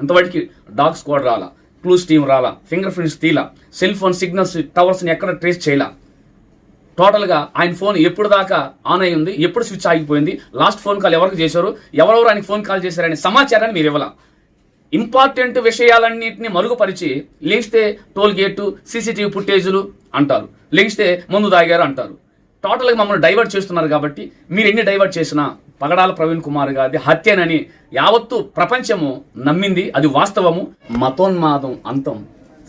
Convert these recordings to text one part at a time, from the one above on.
ఇంతవరకు dog squad రాలా clues team రాలా ఫింగర్ ప్రింట్స్ తీలా సెల్ ఫోన్ సిగ్నల్స్ టవర్స్ని ఎక్కడ ట్రేస్ చేయలా. టోటల్గా ఆయన ఫోన్ ఎప్పుడు దాకా ఆన్ అయి ఉంది ఎప్పుడు స్విచ్ ఆగిపోయింది లాస్ట్ ఫోన్ కాల్ ఎవరికి చేశారు ఎవరెవరు ఆయనకి ఫోన్ కాల్ చేశారనే సమాచారాన్ని మీరు ఇవ్వాల. ఇంపార్టెంట్ విషయాలన్నింటినీ మరుగుపరిచి లేస్తే టోల్ గేటు సీసీటీవీ ఫుటేజులు అంటారు లేస్తే ముందు దాగారు అంటారు. టోటల్గా మమ్మల్ని డైవర్ట్ చేస్తున్నారు కాబట్టి మీరు ఎన్ని డైవర్ట్ చేసినా పగడాల ప్రవీణ్ కుమార్ గారి హత్యనని యావత్తు ప్రపంచము నమ్మింది. అది వాస్తవము. మతోన్మాదం అంతం.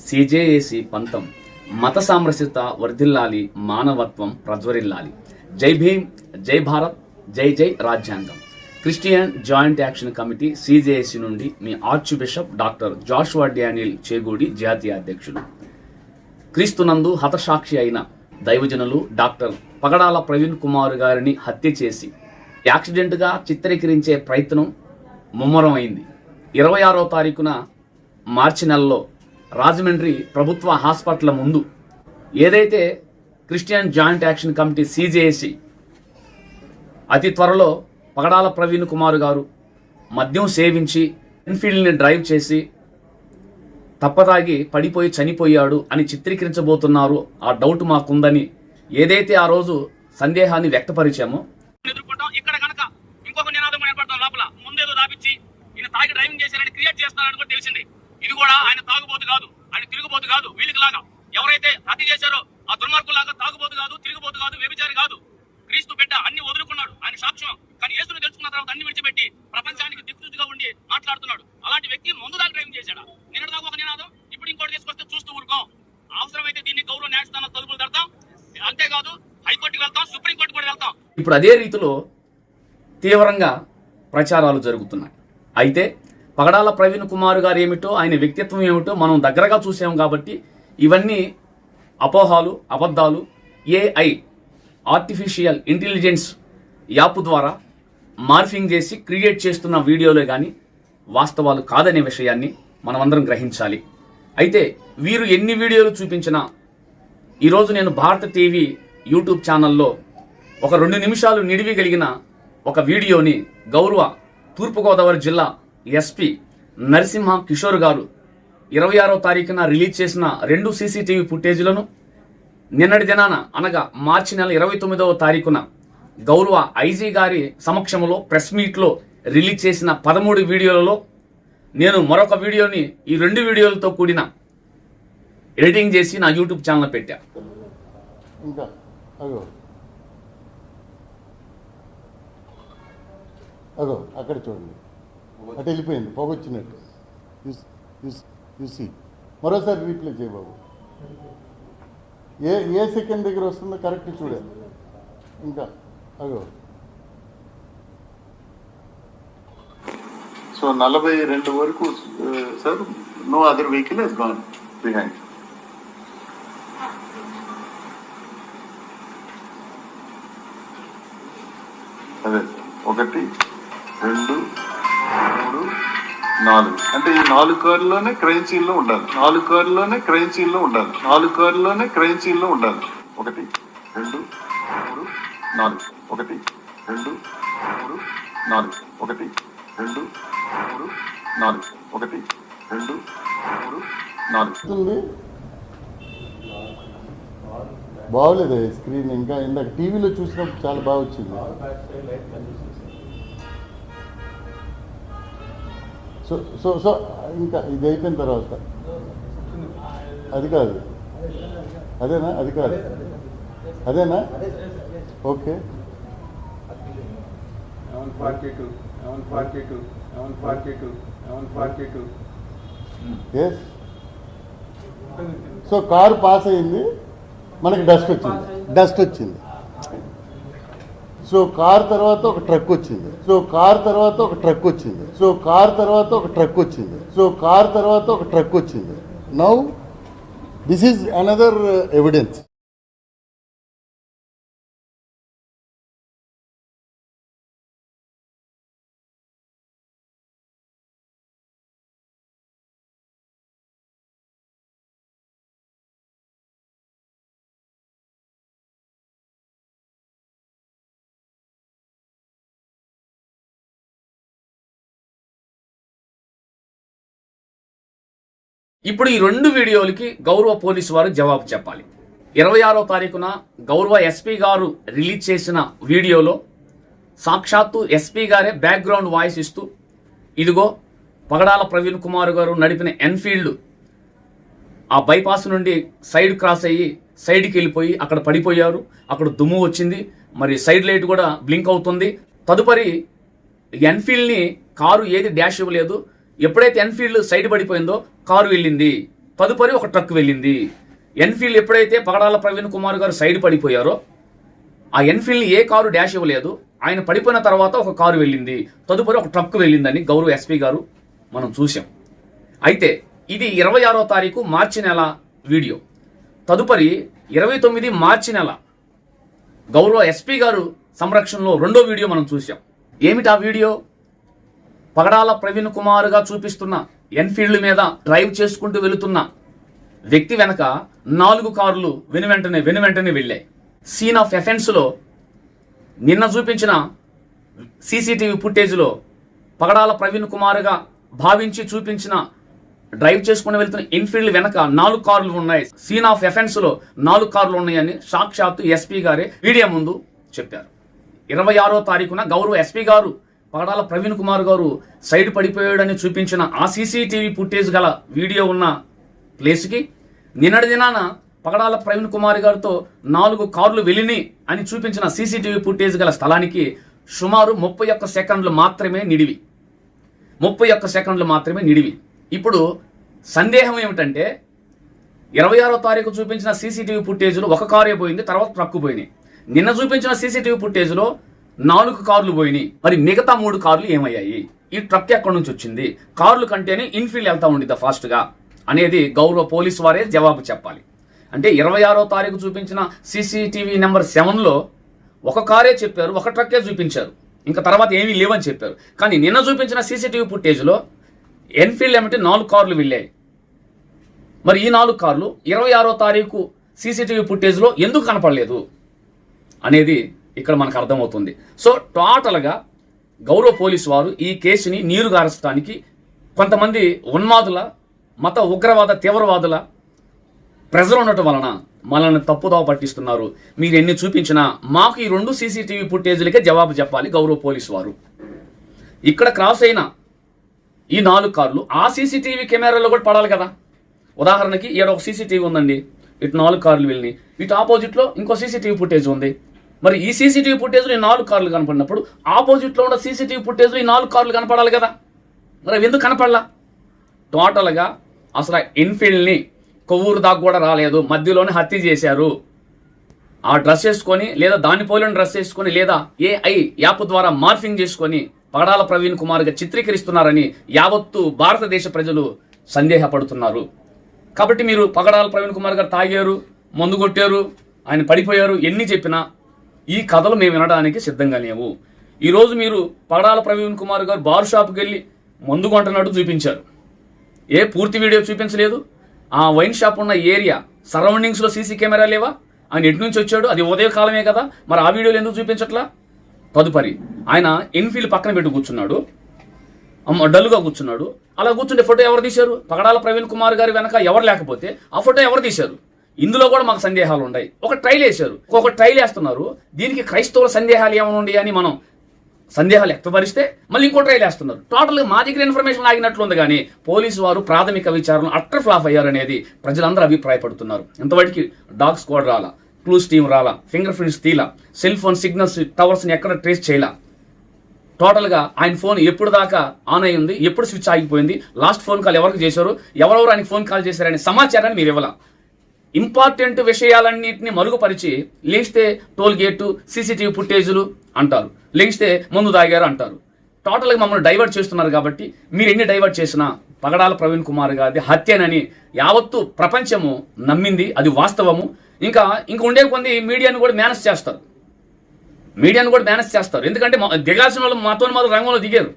సిజేఏసి పంతం. మత సామరస్యత వర్ధిల్లాలి మానవత్వం ప్రజ్వరిల్లాలి. జై భీమ్ జై భారత్ జై జై రాజ్యాంగం. Christian joint action committee CJAC నుండి మీ archbishop doctor Joshua Daniel Chegudi జాతీయ అధ్యక్షుడు. క్రీస్తునందు హతసాక్షి అయిన దైవజనులు డాక్టర్ పగడాల ప్రవీణ్ కుమార్ గారిని హత్య చేసి యాక్సిడెంట్గా చిత్రీకరించే ప్రయత్నం ముమ్మరం అయింది ఇరవై ఆరో తారీఖున మార్చి నెలలో రాజమండ్రి ప్రభుత్వ హాస్పిటల్ ముందు ఏదైతే Christian joint action committee CJC అతి త్వరలో పగడాల ప్రవీణ్ కుమార్ గారు మద్యం సేవించి ఎన్ఫీల్డ్ని డ్రైవ్ చేసి తప్పదాగి పడిపోయి చనిపోయాడు అని చిత్రీకరించబోతున్నారు. ఆ డౌట్ మాకుందని ఏదైతే ఆ రోజు సందేహాన్ని వ్యక్తపరిచామో. ఎదుర్కొంటాం. ఇక్కడ కనుక ఇంకొక నినాదం ఏర్పడతాం లోపల. ముందేదో దాపిచ్చి ఈయన తాగి డ్రైవింగ్ చేశారని క్రియేట్ చేస్తారని కూడా తెలిసింది. ఇది కూడా ఆయన తాగుబోతు కాదు. ఆయన తిరుగుబోతు కాదు. వీళ్ళకి లాగా. ఎవరైతే హత్య చేశారో ఆ దుర్మార్గులాగా తాగుబోతు కాదు తిరుగుబోతు కాదు వ్యభిచారి కాదు. క్రీస్తు బిడ్డ అన్ని వదులుకున్నాడు. ఆయన సాక్ష్యం. కానీ యేసుని తెలుసుకున్న తర్వాత అన్ని విడిచిపెట్టి ప్రపంచానికి దిక్కుతుగా ఉండి మాట్లాడుతున్నాడు. అలాంటి వ్యక్తి ముందు దాకా డ్రైవింగ్ చేశాడా? నిన్నటి దాకా ఒక నినాదం ఇప్పుడు ఇంకోటి తీసుకొస్తే చూస్తూ ఊరుకోం. అవసరమైతే దీన్ని గౌరవ న్యాయస్థానం తలుపులు తడతాం. అంతేకాదు హైకోర్టుకి వెళ్తాం సుప్రీంకోర్టు కూడా వెళ్తాం. ఇప్పుడు అదే రీతిలో తీవ్రంగా ప్రచారాలు జరుగుతున్నాయి. అయితే పగడాల ప్రవీణ్ కుమార్ గారు ఏమిటో ఆయన వ్యక్తిత్వం ఏమిటో మనం దగ్గరగా చూసాం కాబట్టి ఇవన్నీ అపోహాలు అబద్ధాలు A I artificial intelligence app ద్వారా మార్ఫింగ్ చేసి క్రియేట్ చేస్తున్న వీడియోలే కానీ వాస్తవాలు కాదనే విషయాన్ని మనమందరం గ్రహించాలి. అయితే వీరు ఎన్ని వీడియోలు చూపించినా ఈరోజు నేను భారత టీవీ యూట్యూబ్ ఛానల్లో ఒక రెండు నిమిషాలు నిడివి కలిగిన ఒక వీడియోని గౌరవ తూర్పుగోదావరి జిల్లా ఎస్పీ నరసింహ కిషోర్ గారు ఇరవై ఆరో తారీఖున రిలీజ్ చేసిన రెండు సీసీటీవీ ఫుటేజీలను నిన్నటి దినాన అనగా మార్చి నెల ఇరవై తొమ్మిదవ తారీఖున గౌరవ ఐజీ గారి సమక్షంలో ప్రెస్ మీట్లో రిలీజ్ చేసిన పదమూడు వీడియోలలో నేను మరొక వీడియోని ఈ రెండు వీడియోలతో కూడిన ఎడిటింగ్ చేసి నా యూట్యూబ్ ఛానల్ పెట్టా. ఇంకా? అక్కడ చూడండి. అటు వెళ్ళిపోయింది పొగొచ్చినట్టు మరోసారి రీప్లే చేయబాబు ఏ ఏ సెకండ్ దగ్గర వస్తుందో కరెక్ట్ చూడే. ఇంకా అగో. సో నలభై రెండు వరకు sir no other vehicle he's gone behind నాలుగు. అంటే ఈ నాలుగు కార్లోనే క్రైమ్ సీన్లో ఉండాలి. నాలుగు కార్లోనే క్రైమ్ సీన్లో ఉండాలి. నాలుగు కార్లోనే క్రైమ్ సీన్లో ఉండాలి. ఒకటి రెండు మూడు నాలుగు. ఒకటి రెండు మూడు నాలుగు. ఒకటి రెండు మూడు నాలుగు. ఒకటి రెండు మూడు నాలుగు. బాగోలేదు స్క్రీన్. ఇంకా ఇందాక టీవీలో చూసినప్పుడు చాలా బాగా వచ్చింది. సో సో సో ఇంకా ఇది అయిపోయిన తర్వాత. అది కాదు. అదేనా? అది కాదు. అదేనా? Okay. forty-two, eleven forty-two, eleven forty-two, eleven forty-two. Yes so car pass అయింది. మనకి డస్ట్ వచ్చింది. డస్ట్ వచ్చింది. సో కార్ తర్వాత ఒక ట్రక్ వచ్చింది. సో కార్ తర్వాత ఒక ట్రక్ వచ్చింది. సో కార్ తర్వాత ఒక ట్రక్ వచ్చింది. సో కార్ తర్వాత ఒక ట్రక్ వచ్చింది. Now this is another evidence ఇప్పుడు ఈ రెండు వీడియోలకి గౌరవ పోలీసు వారు జవాబు చెప్పాలి. ఇరవై ఆరో తారీఖున గౌరవ ఎస్పీ గారు రిలీజ్ చేసిన వీడియోలో సాక్షాత్తు ఎస్పీ గారే బ్యాక్గ్రౌండ్ వాయిస్ ఇస్తూ ఇదిగో పగడాల ప్రవీణ్ కుమార్ గారు నడిపిన ఎన్ఫీల్డ్ ఆ బైపాస్ నుండి సైడ్ క్రాస్ అయ్యి సైడ్కి వెళ్ళిపోయి అక్కడ పడిపోయారు. అక్కడ దుమ్ము వచ్చింది. మరి సైడ్ లైట్ కూడా బ్లింక్ అవుతుంది. తదుపరి ఎన్ఫీల్డ్ని కారు ఏది డ్యాష్ ఇవ్వలేదు. ఎప్పుడైతే ఎన్ఫీల్డ్ సైడ్ పడిపోయిందో కారు వెళ్ళింది. తదుపరి ఒక ట్రక్ వెళ్ళింది. ఎన్ఫీల్డ్ ఎప్పుడైతే పగడాల ప్రవీణ్ కుమార్ గారు సైడ్ పడిపోయారో ఆ ఎన్ఫీల్డ్ని ఏ కారు డాష్ ఇవ్వలేదు. ఆయన పడిపోయిన తర్వాత ఒక కారు వెళ్ళింది. తదుపరి ఒక ట్రక్ వెళ్ళిందని గౌరవ ఎస్పీ గారు మనం చూసాం అయితే ఇది ఇరవై ఆరో తారీఖు మార్చి నెల వీడియో. తదుపరి ఇరవై తొమ్మిది మార్చి నెల గౌరవ ఎస్పీ గారు సంరక్షణలో రెండో వీడియో మనం చూసాం ఏమిటి ఆ వీడియో? పగడాల ప్రవీణ్ కుమార్గా చూపిస్తున్న ఎన్ఫీల్డ్ మీద డ్రైవ్ చేసుకుంటూ వెళుతున్న వ్యక్తి వెనక నాలుగు కార్లు వెను వెంటనే వెను వెంటనే వెళ్ళాయి సీన్ ఆఫ్ ఎఫెన్స్లో నిన్న చూపించిన సీసీటీవీ ఫుటేజ్లో పగడాల ప్రవీణ్ కుమార్గా భావించి చూపించిన డ్రైవ్ చేసుకుని వెళ్తున్న ఇన్ఫీల్డ్ వెనక నాలుగు కార్లు ఉన్నాయి. సీన్ ఆఫ్ ఎఫెన్స్లో నాలుగు కార్లు ఉన్నాయని సాక్షాత్తు ఎస్పీ గారే మీడియా ముందు చెప్పారు. ఇరవై ఆరో తారీఖున గౌరవ ఎస్పీ గారు పగడాల ప్రవీణ్ కుమార్ గారు సైడ్ పడిపోయాడని చూపించిన ఆ సీసీటీవీ ఫుటేజ్ గల వీడియో ఉన్న ప్లేస్కి నిన్నటి దినాన పగడాల ప్రవీణ్ కుమార్ గారితో నాలుగు కార్లు వెళ్ళినాయి అని చూపించిన సీసీటీవీ ఫుటేజ్ గల స్థలానికి సుమారు ముప్పై ఒక్క సెకండ్లు మాత్రమే నిడివి. ముప్పై ఒక్క సెకండ్లు మాత్రమే నిడివి. ఇప్పుడు సందేహం ఏమిటంటే ఇరవై ఆరో తారీఖు చూపించిన సీసీటీవీ ఫుటేజ్లో ఒక కారే పోయింది తర్వాత ట్రక్ పోయింది నిన్న చూపించిన సీసీటీవీ ఫుటేజ్లో నాలుగు కార్లు పోయినాయి. మరి మిగతా మూడు కార్లు ఏమయ్యాయి? ఈ ట్రక్ ఎక్కడి నుంచి వచ్చింది? కార్లు కంటేనే ఇన్ఫీల్డ్ వెళ్తా ఉండిద్దా ఫాస్ట్గా అనేది గౌరవ పోలీసు వారే జవాబు చెప్పాలి. అంటే ఇరవై ఆరో తారీఖు చూపించిన సీసీటీవీ నెంబర్ సెవెన్లో ఒక కారే చెప్పారు ఒక ట్రక్కే చూపించారు. ఇంకా తర్వాత ఏమీ లేవని చెప్పారు. కానీ నిన్న చూపించిన సీసీటీవీ ఫుటేజ్లో ఎన్ఫీల్డ్ ఏమిటి నాలుగు కార్లు వెళ్ళాయి. మరి ఈ నాలుగు కార్లు ఇరవై ఆరో తారీఖు సీసీటీవీ ఫుటేజ్లో ఎందుకు కనపడలేదు? అనేది ఇక్కడ మనకు అర్థమవుతుంది. సో టోటల్గా గౌరవ పోలీసు వారు ఈ కేసుని నీరు గారచడానికి కొంతమంది ఉన్మాదుల మత ఉగ్రవాద తీవ్రవాదుల ప్రెజర్ ఉండటం వలన మనల్ని తప్పుదోవ పట్టిస్తున్నారు. మీరు ఎన్ని చూపించినా మాకు ఈ రెండు సీసీటీవీ ఫుటేజీలకే జవాబు చెప్పాలి గౌరవ పోలీసు వారు. ఇక్కడ క్రాస్ అయిన ఈ నాలుగు కార్లు ఆ సీసీటీవీ కెమెరాలో కూడా పడాలి కదా. ఉదాహరణకి ఈడ ఒక సీసీటీవీ ఉందండి. ఇటు నాలుగు కార్లు వెళ్ళినాయి. ఇటు ఆపోజిట్లో ఇంకో సీసీటీవీ ఫుటేజ్ ఉంది. మరి ఈ సీసీటీవీ ఫుటేజ్లో ఈ నాలుగు కార్లు కనపడినప్పుడు ఆపోజిట్లో ఉన్న సీసీటీవీ ఫుటేజ్లో ఈ నాలుగు కార్లు కనపడాలి కదా. మరి అవి ఎందుకు కనపడలా? టోటల్గా అసలు ఇన్ఫీల్డ్ని కొవ్వూరు దాకా కూడా రాలేదు. మధ్యలోనే హత్య చేశారు. ఆ డ్రెస్ వేసుకొని లేదా దాని పోలిన డ్రెస్ వేసుకొని లేదా ఏఐ యాప్ ద్వారా మార్ఫింగ్ చేసుకొని పగడాల ప్రవీణ్ కుమార్గా చిత్రీకరిస్తున్నారని యావత్తు భారతదేశ ప్రజలు సందేహపడుతున్నారు. కాబట్టి మీరు పగడాల ప్రవీణ్ కుమార్ గారు తాగారు మందు కొట్టారు ఆయన పడిపోయారు ఎన్ని చెప్పినా ఈ కథలు మేము వినడానికి సిద్ధంగా లేవు. ఈరోజు మీరు పగడాల ప్రవీణ్ కుమార్ గారు బార్ షాప్కి వెళ్ళి మందు కొంటున్నట్టు చూపించారు. ఏ పూర్తి వీడియో చూపించలేదు. ఆ వైన్ షాప్ ఉన్న ఏరియా సరౌండింగ్స్లో సీసీ కెమెరా లేవా? ఆయన ఎటు నుంచి వచ్చాడు? అది ఉదయకాలమే కదా. మరి ఆ వీడియోలు ఎందుకు చూపించట్లా? తదుపరి ఆయన ఇన్ఫీల్డ్ పక్కన పెట్టి కూర్చున్నాడు. అమ్మ డల్గా కూర్చున్నాడు. అలా కూర్చుంటే ఫోటో ఎవరు తీశారు? పగడాల ప్రవీణ్ కుమార్ గారి వెనక ఎవరు లేకపోతే ఆ ఫోటో ఎవరు తీశారు? ఇందులో కూడా మాకు సందేహాలు ఉన్నాయి. ఒక ట్రైల్ వేశారు. ఒక ట్రైల్ వేస్తున్నారు. దీనికి క్రైస్తవుల సందేహాలు ఏమైనా అని మనం సందేహాలు వ్యక్తపరిస్తే మళ్ళీ ఇంకో ట్రైల్ వేస్తున్నారు. టోటల్గా మా దగ్గర ఇన్ఫర్మేషన్ ఆగినట్లు ఉంది కానీ పోలీసు వారు ప్రాథమిక విచారణ అట్టర్ ఫ్లాప్ అయ్యారనేది ప్రజలందరూ అభిప్రాయపడుతున్నారు. ఇంతవరకు డాగ్ స్క్వాడ్ రాలా క్లూస్ టీమ్ రాలా ఫింగర్ ప్రింట్స్ తీలా సెల్ ఫోన్ సిగ్నల్స్ టవర్స్ని ఎక్కడ ట్రేస్ చేయలా. టోటల్గా ఆయన ఫోన్ ఎప్పుడు దాకా ఆన్ అయ్యింది ఎప్పుడు స్విచ్ ఆగిపోయింది లాస్ట్ ఫోన్ కాల్ ఎవరికి చేశారు ఎవరెవరు ఆయనకి ఫోన్ కాల్ చేశారనే సమాచారాన్ని మీరు ఇవ్వాల? ఇంపార్టెంట్ విషయాలన్నింటినీ మరుగుపరిచి లేస్తే టోల్ గేటు సీసీటీవీ ఫుటేజులు అంటారు. లేస్తే ముందు తాగారు అంటారు. టోటల్గా మమ్మల్ని డైవర్ట్ చేస్తున్నారు కాబట్టి మీరు ఎన్ని డైవర్ట్ చేసినా పగడాల ప్రవీణ్ కుమార్ గారి హత్యనని యావత్తు ప్రపంచము నమ్మింది. అది వాస్తవము. ఇంకా ఇంక ఉండే కొన్ని మీడియాను కూడా మేనేజ్ చేస్తారు. మీడియాను కూడా మేనేజ్ చేస్తారు. ఎందుకంటే దిగాల్సిన వాళ్ళు మాతో మాత్రం రంగంలో దిగారు.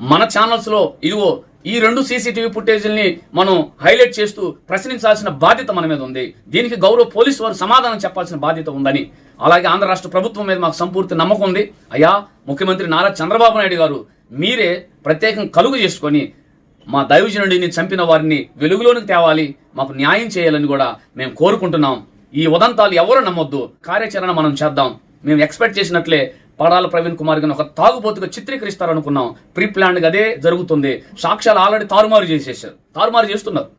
మన ఛానల్స్లో ఇదిగో ఈ రెండు సీసీటీవీ ఫుటేజీల్ని మనం హైలైట్ చేస్తూ ప్రశ్నించాల్సిన బాధ్యత మన మీద ఉంది. దీనికి గౌరవ పోలీసు వారు సమాధానం చెప్పాల్సిన బాధ్యత ఉందని. అలాగే ఆంధ్ర రాష్ట్ర ప్రభుత్వం మీద మాకు సంపూర్తి నమ్మకం ఉంది. అయ్యా ముఖ్యమంత్రి నారా చంద్రబాబు నాయుడు గారు మీరే ప్రత్యేకం కలుగు చేసుకొని మా దైవజనుడిని చంపిన వారిని వెలుగులోనికి తేవాలి. మాకు న్యాయం చేయాలని కూడా మేము కోరుకుంటున్నాం. ఈ ఉదంతాలు ఎవరు నమ్మొద్దు. కార్యాచరణ మనం చేద్దాం. మేము ఎక్స్పెక్ట్ చేసినట్లే పడాల ప్రవీణ్ కుమార్ గారిని ఒక తాగుబోతుగా చిత్రీకరిస్తారనుకున్నాం. ప్రీ ప్లాన్డ్ అదే జరుగుతుంది. సాక్ష్యాలు ఆల్రెడీ తారుమారు చేసేసారు తారుమారు చేస్తున్నారు.